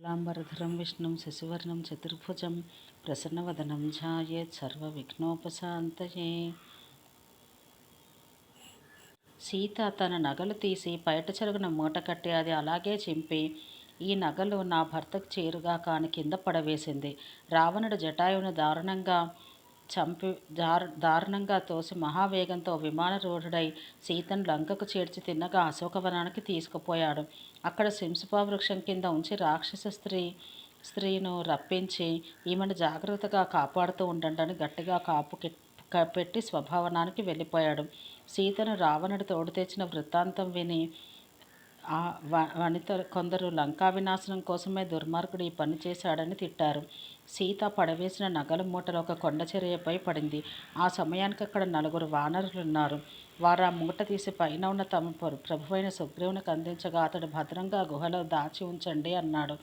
శుక్లాంబరధరం విష్ణుం శశివర్ణం చతుర్భుజం ప్రసన్నవదనం ఝాయేత్ సర్వవిఘ్నోపశాంతయే సీత తన నగలు తీసి బయట చెరుగున మూట కట్టి అది అలాగే చింపి ఈ నగలు నా భర్తకు చేరుగా కాని కింద పడవేసింది. రావణుడు జటాయువును దారుణంగా చంపి దారు దారుణంగా తోసి మహావేగంతో విమానరూఢుడై సీతను లంకకు చేర్చి తిన్నగా అశోకవనానికి తీసుకుపోయాడు. అక్కడ సింసుపా వృక్షం కింద ఉంచి రాక్షస స్త్రీ స్త్రీను రప్పించి ఈమెను జాగ్రత్తగా కాపాడుతూ ఉండండి గట్టిగా కాపు పెట్టి స్వభావనానికి వెళ్ళిపోయాడు. సీతను రావణుడు తోడు తెచ్చిన వృత్తాంతం విని ఆ వనిత కొందరు లంకా వినాశనం కోసమే దుర్మార్గుడు ఈ పని చేశాడని తిట్టారు. సీత పడవేసిన నగల మూటలు ఒక కొండ చర్యపై పడింది. ఆ సమయానికి అక్కడ నలుగురు వానరులున్నారు. వారు ఆ మూట తీసి పైన ఉన్న తమ ప్రభువైన సుగ్రీవునికి అందించగా అతడు భద్రంగా గుహలో దాచి ఉంచండి అన్నాడు.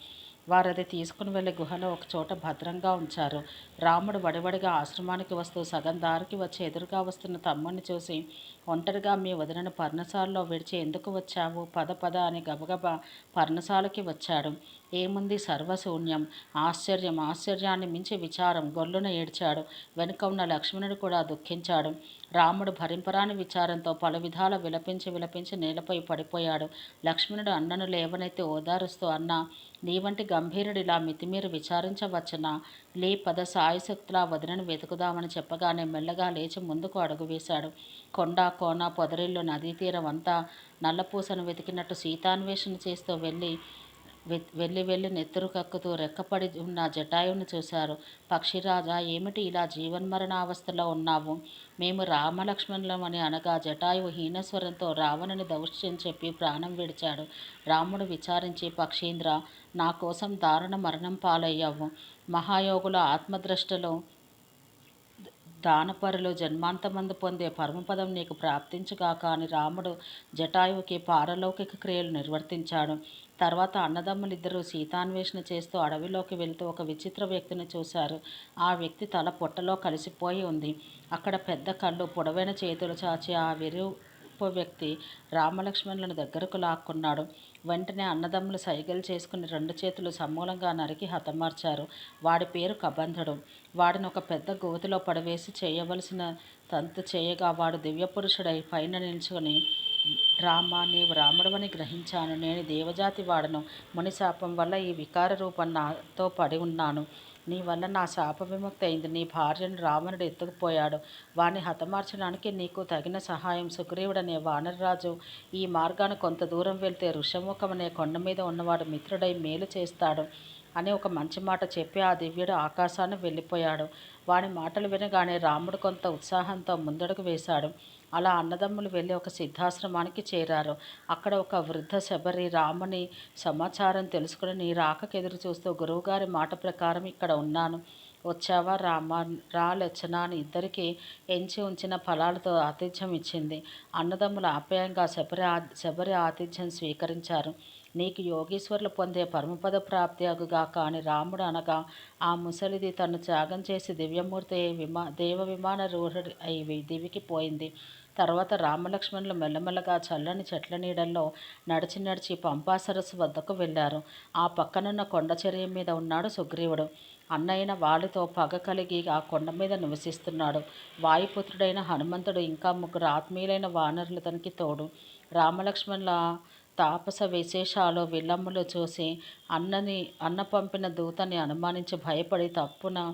వారు అది తీసుకుని వెళ్ళి గుహలో ఒక చోట భద్రంగా ఉంచారు. రాముడు వడివడిగా ఆశ్రమానికి వస్తూ సగం దారికి వచ్చి ఎదురుగా వస్తున్న తమ్ముడిని చూసి ఒంటరిగా మీ వదిలిన పర్ణశాలలో విడిచి ఎందుకు వచ్చావు? పద పద అని గబగబా పర్ణశాలకి వచ్చాడు. ఏముంది సర్వశూన్యం? ఆశ్చర్యం. ఆశ్చర్యాన్ని మించి విచారం. గొల్లున ఏడ్చాడు. వెనుక ఉన్న లక్ష్మణుడు కూడా దుఃఖించాడు. రాముడు భరింపరాని విచారంతో పలు విధాల విలపించి విలపించి నేలపై పడిపోయాడు. లక్ష్మణుడు అన్నను లేవనైతే ఓదారుస్తూ అన్న నీ వంటి గంభీరుడిలా మితిమీరు విచారించవచ్చునా? లే పద సాయశక్తులా వదినను వెతుకుదామని చెప్పగానే మెల్లగా లేచి ముందుకు అడుగు వేశాడు. కొండ కోన పొదరిల్లు నదీ తీరం అంతా నల్లపూసను వెతికినట్టు సీతాన్వేషణ చేస్తూ వెళ్ళి వెళ్ళి వెళ్ళి నెత్తురు కక్కుతూ రెక్కపడి ఉన్న జటాయువుని చూశారు. పక్షిరాజా ఏమిటి ఇలా జీవన్మరణావస్థలో ఉన్నావు? మేము రామలక్ష్మణులమని అనగా జటాయువు హీనస్వరంతో రావణుని దౌష్యం చెప్పి ప్రాణం విడిచాడు. రాముడు విచారించి పక్షీంద్ర నా కోసం దారుణ మరణం పాలయ్యావు. మహాయోగుల ఆత్మద్రష్టలో దానపరులు జన్మాంతమందు పొందే పరమపదం నీకు ప్రాప్తించుగాక అని రాముడు జటాయువుకి పారలౌకిక క్రియలు నిర్వర్తించాడు. తర్వాత అన్నదమ్ములిద్దరూ సీతాన్వేషణ చేస్తూ అడవిలోకి వెళ్తూ ఒక విచిత్ర వ్యక్తిని చూశారు. ఆ వ్యక్తి తల పొట్టలో కలిసిపోయి ఉంది. అక్కడ పెద్ద కళ్ళు పొడవైన చేతులు చాచి ఆ గొప్ప వ్యక్తి రామలక్ష్మణులను దగ్గరకు లాక్కున్నాడు. వెంటనే అన్నదమ్ములు సైగలు చేసుకుని రెండు చేతులు సమూలంగా నరికి హతమార్చారు. వాడి పేరు కబంధుడు. వాడిని ఒక పెద్ద గోతిలో పడవేసి చేయవలసిన తంతు చేయగా వాడు దివ్యపురుషుడై పైన నిల్చుకొని రామ నీవు రాముడవని గ్రహించాను. నేను దేవజాతి వాడను. మునిశాపం వల్ల ఈ వికార రూపం నాతో పడి ఉన్నాను. నీ వల్ల నా శాప విముక్తి అయింది నీ భార్యను రావణుడు ఎత్తుకుపోయాడు. వాణ్ణి హతమార్చడానికి నీకు తగిన సహాయం సుగ్రీవుడనే వానరరాజు. ఈ మార్గాన్ని కొంత దూరం వెళ్తే ఋషముఖం అనే కొండ మీద ఉన్నవాడు మిత్రుడై మేలు చేస్తాడు అని ఒక మంచి మాట చెప్పి ఆ దివ్యుడు ఆకాశాన్ని వెళ్ళిపోయాడు. వాని మాటలు వినగానే రాముడు కొంత ఉత్సాహంతో ముందడుగు వేశాడు. అలా అన్నదమ్ములు వెళ్ళి ఒక సిద్ధాశ్రమానికి చేరారు. అక్కడ ఒక వృద్ధ శబరి రాముని సమాచారం తెలుసుకుని నీ రాకకు ఎదురు చూస్తూ గురువుగారి మాట ప్రకారం ఇక్కడ ఉన్నాను. వచ్చావా రామ? రా లచ్చన అని ఇద్దరికి ఎంచి ఉంచిన ఫలాలతో ఆతిథ్యం ఇచ్చింది. అన్నదమ్ముల ఆప్యాయంగా శబరి శబరి ఆతిథ్యం స్వీకరించారు. నీకు యోగీశ్వరులు పొందే పరమపద ప్రాప్తి అగుగా కాని రాముడు అనగా ఆ ముసలిది తను త్యాగం చేసి దివ్యమూర్తి విమా దేవ విమాన రూహుడి అయి దివికి పోయింది. తర్వాత రామలక్ష్మణులు మెల్లమెల్లగా చల్లని చెట్ల నీడల్లో నడిచి నడిచి పంపా సరస్సు వద్దకు వెళ్ళారు. ఆ పక్కనున్న కొండ చర్య మీద ఉన్నాడు సుగ్రీవుడు. అన్నయ్యన వాళ్ళతో పగ కలిగి ఆ కొండ మీద నివసిస్తున్నాడు. వాయుపుత్రుడైన హనుమంతుడు ఇంకా ముగ్గురు ఆత్మీయులైన వానరులు తనకి తోడు. రామలక్ష్మణుల తాపస విశేషాలు విల్లమ్ములు చూసి అన్నని అన్న పంపిన దూతని అనుమానించి భయపడి తప్పున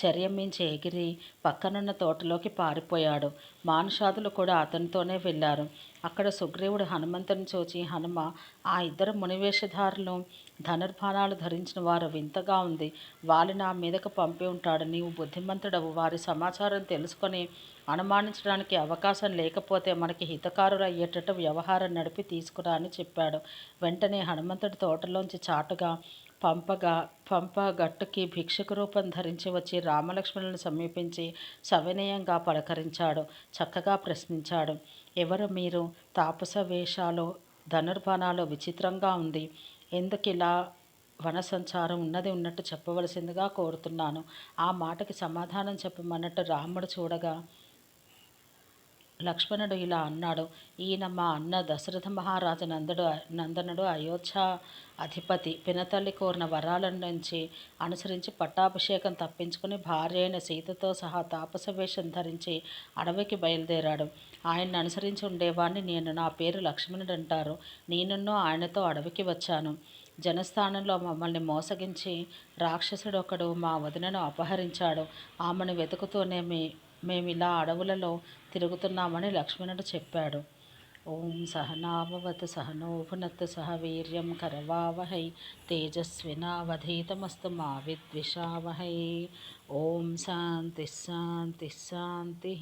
చర్యమించి ఎగిరి పక్కనున్న తోటలోకి పారిపోయాడు. మానుషాదులు కూడా అతనితోనే వెళ్ళారు. అక్కడ సుగ్రీవుడు హనుమంతుని చూచి హనుమ ఆ ఇద్దరు మునివేషధారులు ధనుర్బాణాలు ధరించిన వారు వింతగా ఉంది. వాళ్ళు నా మీదకు పంపి ఉంటాడు. నీవు బుద్ధిమంతుడవు. వారి సమాచారం తెలుసుకొని అనుమానించడానికి అవకాశం లేకపోతే మనకి హితకారులు అయ్యేటట్టు వ్యవహారం నడిపి తీసుకురా అని చెప్పాడు. వెంటనే హనుమంతుడి తోటలోంచి చాటుగా పంపగా పంప గట్టుకి భిక్షకు రూపం ధరించి వచ్చి రామలక్ష్మణులను సమీపించి సవినయంగా పలకరించాడు. చక్కగా ప్రశ్నించాడు. ఎవరు మీరు? తాపస వేషాలు ధనుర్బాణాలు విచిత్రంగా ఉంది. ఎందుకు ఇలా వన సంచారం ఉన్నది ఉన్నట్టు చెప్పవలసిందిగా కోరుతున్నాను. ఆ మాటకి సమాధానం చెప్పమన్నట్టు రాముడు చూడగా లక్ష్మణుడు ఇలా అన్నాడు. ఈయన మా అన్న దశరథ మహారాజు నందుడు నందనుడు అయోధ్య అధిపతి. పినతల్లి కోరిన వరాల నుంచి అనుసరించి పట్టాభిషేకం తప్పించుకుని భార్య అయిన సీతతో సహా తాపస వేషం ధరించి అడవికి బయలుదేరాడు. ఆయన్ని అనుసరించి ఉండేవాడిని నేను. నా పేరు లక్ష్మణుడు అంటారు నేనున్నో ఆయనతో అడవికి వచ్చాను. జనస్థానంలో మమ్మల్ని మోసగించి రాక్షసుడు ఒకడు మా వదినను అపహరించాడు. ఆమెను వెతుకుతూనే మీ మేము ఇలా అడవులలో తిరుగుతున్నామని లక్ష్మణుడు చెప్పాడు. ఓం సహనాభవత్ సహనోభునత్ సహ వీర్యం కరవావహై తేజస్వినావధీతమస్తు మా విద్విషావహై. ఓం శాంతి శాంతి శాంతి.